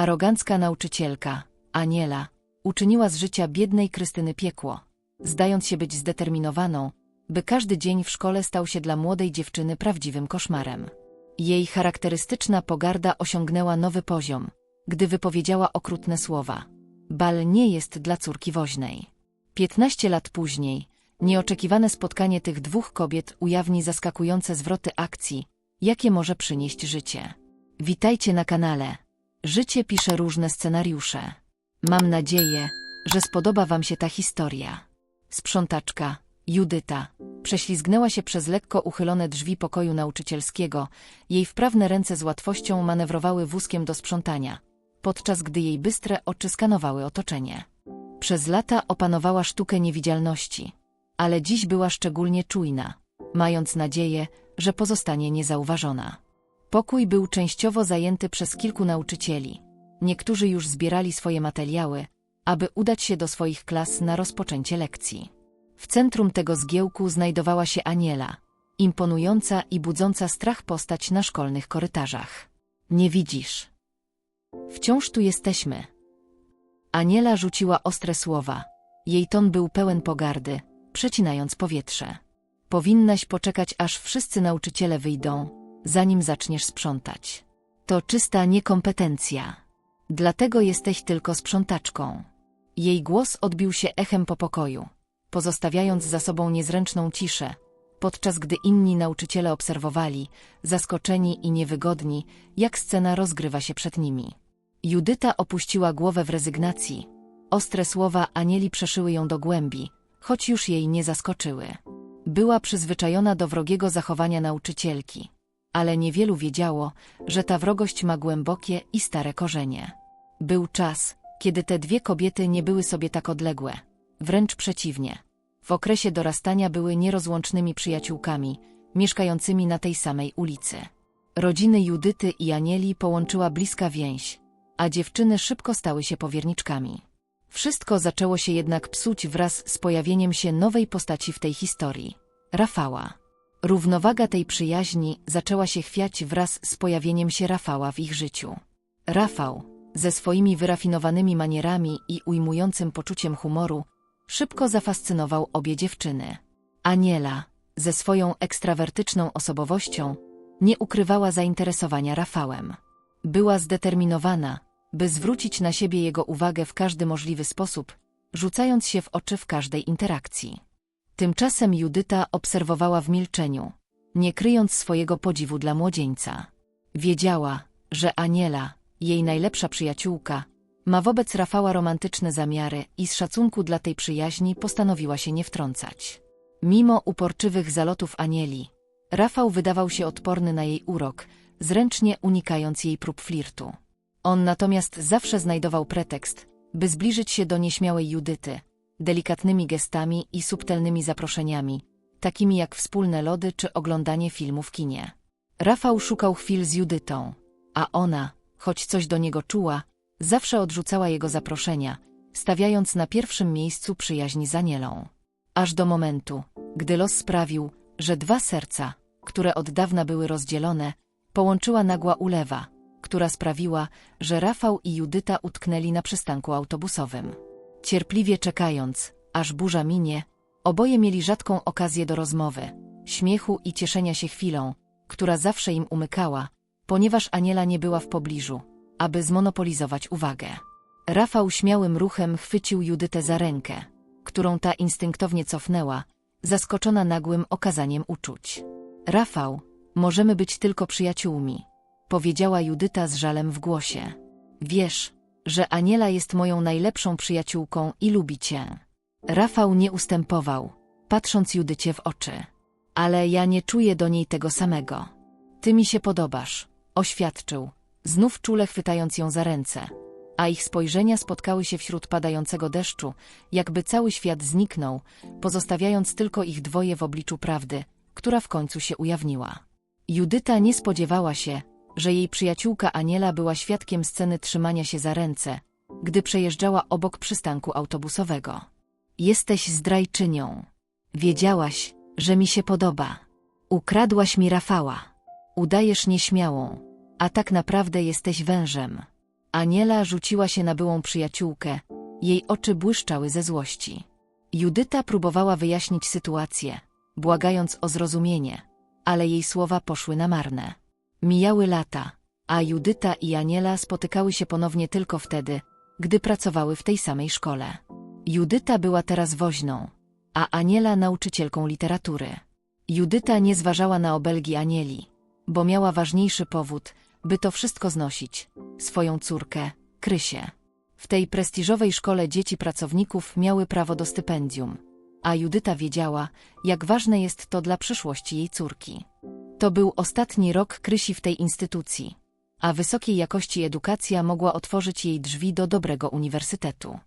Arogancka nauczycielka, Aniela, uczyniła z życia biednej Krystyny piekło, zdając się być zdeterminowaną, by każdy dzień w szkole stał się dla młodej dziewczyny prawdziwym koszmarem. Jej charakterystyczna pogarda osiągnęła nowy poziom, gdy wypowiedziała okrutne słowa. Bal nie jest dla córki woźnej. Piętnaście lat później, nieoczekiwane spotkanie tych dwóch kobiet ujawni zaskakujące zwroty akcji, jakie może przynieść życie. Witajcie na kanale. Życie pisze różne scenariusze. Mam nadzieję, że spodoba Wam się ta historia. Sprzątaczka, Judyta, prześlizgnęła się przez lekko uchylone drzwi pokoju nauczycielskiego, jej wprawne ręce z łatwością manewrowały wózkiem do sprzątania, podczas gdy jej bystre oczy skanowały otoczenie. Przez lata opanowała sztukę niewidzialności, ale dziś była szczególnie czujna, mając nadzieję, że pozostanie niezauważona. Pokój był częściowo zajęty przez kilku nauczycieli. Niektórzy już zbierali swoje materiały, aby udać się do swoich klas na rozpoczęcie lekcji. W centrum tego zgiełku znajdowała się Aniela, imponująca i budząca strach postać na szkolnych korytarzach. Nie widzisz. Wciąż tu jesteśmy. Aniela rzuciła ostre słowa. Jej ton był pełen pogardy, przecinając powietrze. Powinnaś poczekać, aż wszyscy nauczyciele wyjdą, zanim zaczniesz sprzątać. To czysta niekompetencja. Dlatego jesteś tylko sprzątaczką. Jej głos odbił się echem po pokoju, pozostawiając za sobą niezręczną ciszę, podczas gdy inni nauczyciele obserwowali, zaskoczeni i niewygodni, jak scena rozgrywa się przed nimi. Judyta opuściła głowę w rezygnacji. Ostre słowa Anieli przeszyły ją do głębi, choć już jej nie zaskoczyły. Była przyzwyczajona do wrogiego zachowania nauczycielki, ale niewielu wiedziało, że ta wrogość ma głębokie i stare korzenie. Był czas, kiedy te dwie kobiety nie były sobie tak odległe. Wręcz przeciwnie. W okresie dorastania były nierozłącznymi przyjaciółkami, mieszkającymi na tej samej ulicy. Rodziny Judyty i Anieli połączyła bliska więź, a dziewczyny szybko stały się powierniczkami. Wszystko zaczęło się jednak psuć wraz z pojawieniem się nowej postaci w tej historii Rafała. Równowaga tej przyjaźni zaczęła się chwiać wraz z pojawieniem się Rafała w ich życiu. Rafał, ze swoimi wyrafinowanymi manierami i ujmującym poczuciem humoru, szybko zafascynował obie dziewczyny. Aniela, ze swoją ekstrawertyczną osobowością, nie ukrywała zainteresowania Rafałem. Była zdeterminowana, by zwrócić na siebie jego uwagę w każdy możliwy sposób, rzucając się w oczy w każdej interakcji. Tymczasem Judyta obserwowała w milczeniu, nie kryjąc swojego podziwu dla młodzieńca. Wiedziała, że Aniela, jej najlepsza przyjaciółka, ma wobec Rafała romantyczne zamiary i z szacunku dla tej przyjaźni postanowiła się nie wtrącać. Mimo uporczywych zalotów Anieli, Rafał wydawał się odporny na jej urok, zręcznie unikając jej prób flirtu. On natomiast zawsze znajdował pretekst, by zbliżyć się do nieśmiałej Judyty, delikatnymi gestami i subtelnymi zaproszeniami, takimi jak wspólne lody czy oglądanie filmu w kinie. Rafał szukał chwil z Judytą, a ona, choć coś do niego czuła, zawsze odrzucała jego zaproszenia, stawiając na pierwszym miejscu przyjaźń z Anielą. Aż do momentu, gdy los sprawił, że dwa serca, które od dawna były rozdzielone, połączyła nagła ulewa, która sprawiła, że Rafał i Judyta utknęli na przystanku autobusowym. Cierpliwie czekając, aż burza minie, oboje mieli rzadką okazję do rozmowy, śmiechu i cieszenia się chwilą, która zawsze im umykała, ponieważ Aniela nie była w pobliżu, aby zmonopolizować uwagę. Rafał śmiałym ruchem chwycił Judytę za rękę, którą ta instynktownie cofnęła, zaskoczona nagłym okazaniem uczuć. Rafał, możemy być tylko przyjaciółmi, powiedziała Judyta z żalem w głosie. Wiesz, że Aniela jest moją najlepszą przyjaciółką i lubi cię. Rafał nie ustępował, patrząc Judycie w oczy. Ale ja nie czuję do niej tego samego. Ty mi się podobasz, oświadczył, znów czule chwytając ją za ręce, a ich spojrzenia spotkały się wśród padającego deszczu, jakby cały świat zniknął, pozostawiając tylko ich dwoje w obliczu prawdy, która w końcu się ujawniła. Judyta nie spodziewała się, że jej przyjaciółka Aniela była świadkiem sceny trzymania się za ręce, gdy przejeżdżała obok przystanku autobusowego. Jesteś zdrajczynią. Wiedziałaś, że mi się podoba. Ukradłaś mi Rafała. Udajesz nieśmiałą, a tak naprawdę jesteś wężem. Aniela rzuciła się na byłą przyjaciółkę. Jej oczy błyszczały ze złości. Judyta próbowała wyjaśnić sytuację, błagając o zrozumienie, ale jej słowa poszły na marne. Mijały lata, a Judyta i Aniela spotykały się ponownie tylko wtedy, gdy pracowały w tej samej szkole. Judyta była teraz woźną, a Aniela nauczycielką literatury. Judyta nie zważała na obelgi Anieli, bo miała ważniejszy powód, by to wszystko znosić swoją córkę, Krysię. W tej prestiżowej szkole dzieci pracowników miały prawo do stypendium, a Judyta wiedziała, jak ważne jest to dla przyszłości jej córki. To był ostatni rok Krysi w tej instytucji, a wysokiej jakości edukacja mogła otworzyć jej drzwi do dobrego uniwersytetu.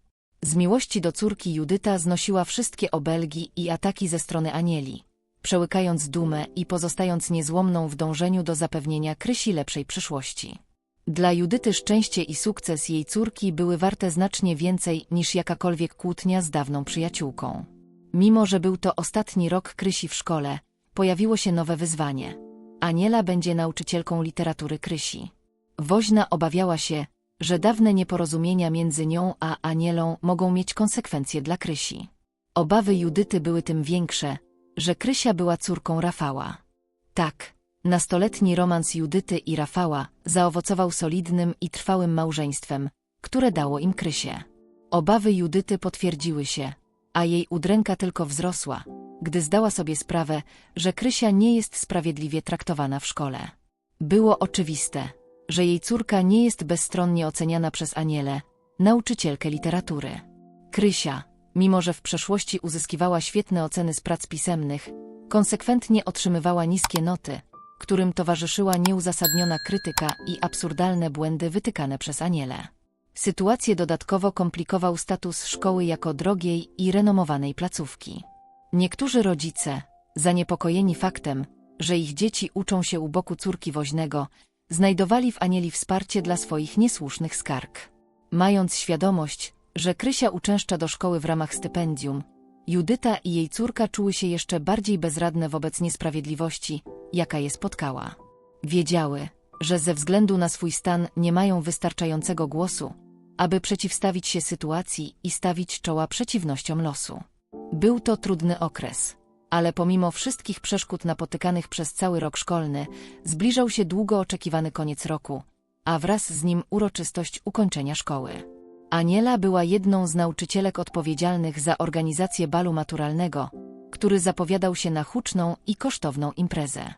Z miłości do córki Judyta znosiła wszystkie obelgi i ataki ze strony Anieli, przełykając dumę i pozostając niezłomną w dążeniu do zapewnienia Krysi lepszej przyszłości. Dla Judyty szczęście i sukces jej córki były warte znacznie więcej niż jakakolwiek kłótnia z dawną przyjaciółką. Mimo, że był to ostatni rok Krysi w szkole, pojawiło się nowe wyzwanie. Aniela będzie nauczycielką literatury Krysi. Woźna obawiała się, że dawne nieporozumienia między nią a Anielą mogą mieć konsekwencje dla Krysi. Obawy Judyty były tym większe, że Krysia była córką Rafała. Tak, nastoletni romans Judyty i Rafała zaowocował solidnym i trwałym małżeństwem, które dało im Krysię. Obawy Judyty potwierdziły się, a jej udręka tylko wzrosła, gdy zdała sobie sprawę, że Krysia nie jest sprawiedliwie traktowana w szkole. Było oczywiste, że jej córka nie jest bezstronnie oceniana przez Anielę, nauczycielkę literatury. Krysia, mimo że w przeszłości uzyskiwała świetne oceny z prac pisemnych, konsekwentnie otrzymywała niskie noty, którym towarzyszyła nieuzasadniona krytyka i absurdalne błędy wytykane przez Anielę. Sytuację dodatkowo komplikował status szkoły jako drogiej i renomowanej placówki. Niektórzy rodzice, zaniepokojeni faktem, że ich dzieci uczą się u boku córki woźnego, znajdowali w Anieli wsparcie dla swoich niesłusznych skarg. Mając świadomość, że Krysia uczęszcza do szkoły w ramach stypendium, Judyta i jej córka czuły się jeszcze bardziej bezradne wobec niesprawiedliwości, jaka je spotkała. Wiedziały, że ze względu na swój stan nie mają wystarczającego głosu, aby przeciwstawić się sytuacji i stawić czoła przeciwnościom losu. Był to trudny okres, ale pomimo wszystkich przeszkód napotykanych przez cały rok szkolny, zbliżał się długo oczekiwany koniec roku, a wraz z nim uroczystość ukończenia szkoły. Aniela była jedną z nauczycielek odpowiedzialnych za organizację balu maturalnego, który zapowiadał się na huczną i kosztowną imprezę.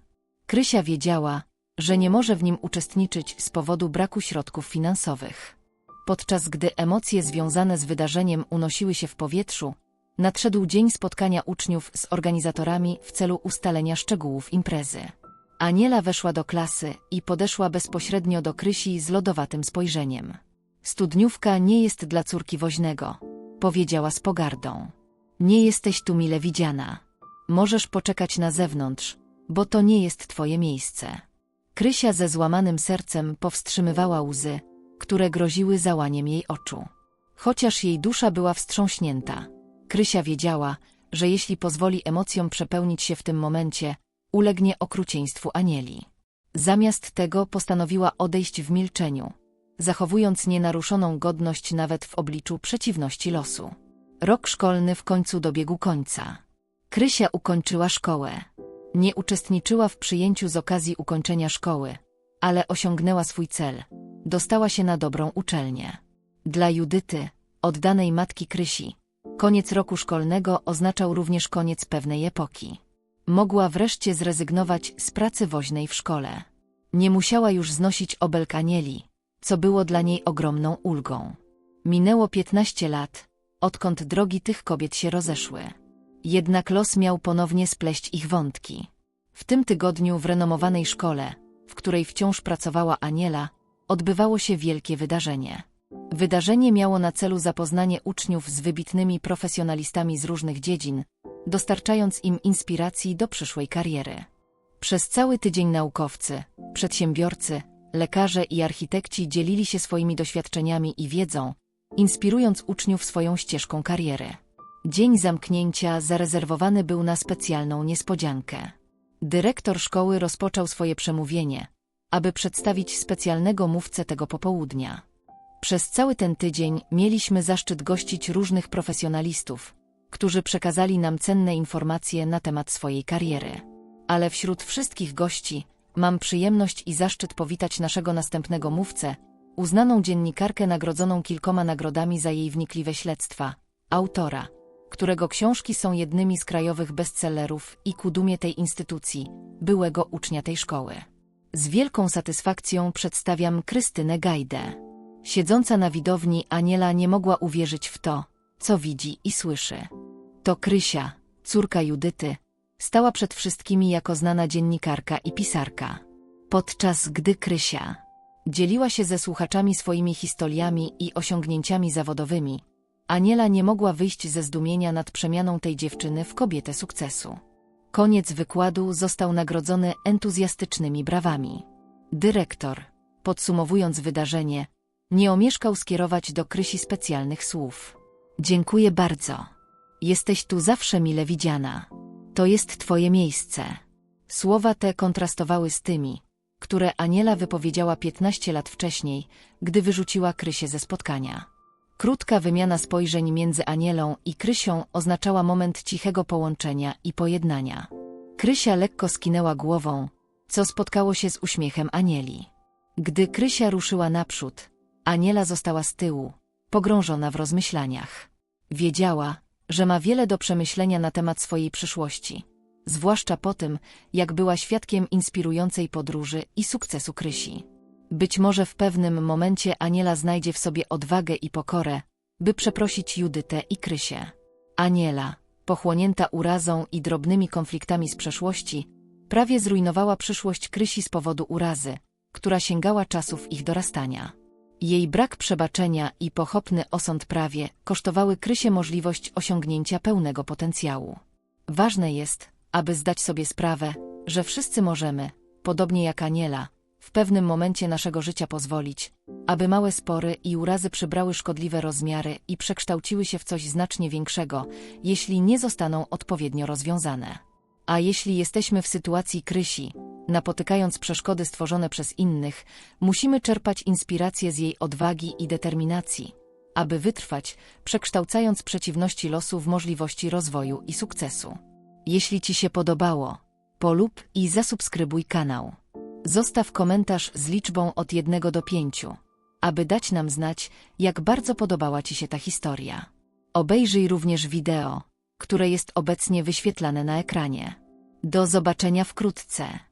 Krysia wiedziała, że nie może w nim uczestniczyć z powodu braku środków finansowych. Podczas gdy emocje związane z wydarzeniem unosiły się w powietrzu, nadszedł dzień spotkania uczniów z organizatorami w celu ustalenia szczegółów imprezy. Aniela weszła do klasy i podeszła bezpośrednio do Krysi z lodowatym spojrzeniem. Studniówka nie jest dla córki woźnego, powiedziała z pogardą. Nie jesteś tu mile widziana. Możesz poczekać na zewnątrz, bo to nie jest twoje miejsce. Krysia ze złamanym sercem powstrzymywała łzy, które groziły załaniem jej oczu. Chociaż jej dusza była wstrząśnięta, Krysia wiedziała, że jeśli pozwoli emocjom przepełnić się w tym momencie, ulegnie okrucieństwu anieli. Zamiast tego postanowiła odejść w milczeniu, zachowując nienaruszoną godność nawet w obliczu przeciwności losu. Rok szkolny w końcu dobiegł końca. Krysia ukończyła szkołę. Nie uczestniczyła w przyjęciu z okazji ukończenia szkoły, ale osiągnęła swój cel. Dostała się na dobrą uczelnię. Dla Judyty, oddanej matki Krysi, koniec roku szkolnego oznaczał również koniec pewnej epoki. Mogła wreszcie zrezygnować z pracy woźnej w szkole. Nie musiała już znosić obelg anieli, co było dla niej ogromną ulgą. Minęło piętnaście lat, odkąd drogi tych kobiet się rozeszły. Jednak los miał ponownie spleść ich wątki. W tym tygodniu w renomowanej szkole, w której wciąż pracowała Aniela, odbywało się wielkie wydarzenie. Wydarzenie miało na celu zapoznanie uczniów z wybitnymi profesjonalistami z różnych dziedzin, dostarczając im inspiracji do przyszłej kariery. Przez cały tydzień naukowcy, przedsiębiorcy, lekarze i architekci dzielili się swoimi doświadczeniami i wiedzą, inspirując uczniów swoją ścieżką kariery. Dzień zamknięcia zarezerwowany był na specjalną niespodziankę. Dyrektor szkoły rozpoczął swoje przemówienie, aby przedstawić specjalnego mówcę tego popołudnia. Przez cały ten tydzień mieliśmy zaszczyt gościć różnych profesjonalistów, którzy przekazali nam cenne informacje na temat swojej kariery. Ale wśród wszystkich gości mam przyjemność i zaszczyt powitać naszego następnego mówcę, uznaną dziennikarkę nagrodzoną kilkoma nagrodami za jej wnikliwe śledztwa, autora, którego książki są jednymi z krajowych bestsellerów i ku dumie tej instytucji, byłego ucznia tej szkoły. Z wielką satysfakcją przedstawiam Krystynę Gajdę. Siedząca na widowni Aniela nie mogła uwierzyć w to, co widzi i słyszy. To Krysia, córka Judyty, stała przed wszystkimi jako znana dziennikarka i pisarka. Podczas gdy Krysia dzieliła się ze słuchaczami swoimi historiami i osiągnięciami zawodowymi, Aniela nie mogła wyjść ze zdumienia nad przemianą tej dziewczyny w kobietę sukcesu. Koniec wykładu został nagrodzony entuzjastycznymi brawami. Dyrektor, podsumowując wydarzenie, nie omieszkał skierować do Krysi specjalnych słów. Dziękuję bardzo. Jesteś tu zawsze mile widziana. To jest twoje miejsce. Słowa te kontrastowały z tymi, które Aniela wypowiedziała 15 lat wcześniej, gdy wyrzuciła Krysię ze spotkania. Krótka wymiana spojrzeń między Anielą i Krysią oznaczała moment cichego połączenia i pojednania. Krysia lekko skinęła głową, co spotkało się z uśmiechem Anieli. Gdy Krysia ruszyła naprzód, Aniela została z tyłu, pogrążona w rozmyślaniach. Wiedziała, że ma wiele do przemyślenia na temat swojej przyszłości, zwłaszcza po tym, jak była świadkiem inspirującej podróży i sukcesu Krysi. Być może w pewnym momencie Aniela znajdzie w sobie odwagę i pokorę, by przeprosić Judytę i Krysię. Aniela, pochłonięta urazą i drobnymi konfliktami z przeszłości, prawie zrujnowała przyszłość Krysi z powodu urazy, która sięgała czasów ich dorastania. Jej brak przebaczenia i pochopny osąd prawie kosztowały Krysie możliwość osiągnięcia pełnego potencjału. Ważne jest, aby zdać sobie sprawę, że wszyscy możemy, podobnie jak Aniela, w pewnym momencie naszego życia pozwolić, aby małe spory i urazy przybrały szkodliwe rozmiary i przekształciły się w coś znacznie większego, jeśli nie zostaną odpowiednio rozwiązane. A jeśli jesteśmy w sytuacji Krysi, napotykając przeszkody stworzone przez innych, musimy czerpać inspirację z jej odwagi i determinacji, aby wytrwać, przekształcając przeciwności losu w możliwości rozwoju i sukcesu. Jeśli Ci się podobało, polub i zasubskrybuj kanał. Zostaw komentarz z liczbą od 1 do 5, aby dać nam znać, jak bardzo podobała Ci się ta historia. Obejrzyj również wideo, które jest obecnie wyświetlane na ekranie. Do zobaczenia wkrótce.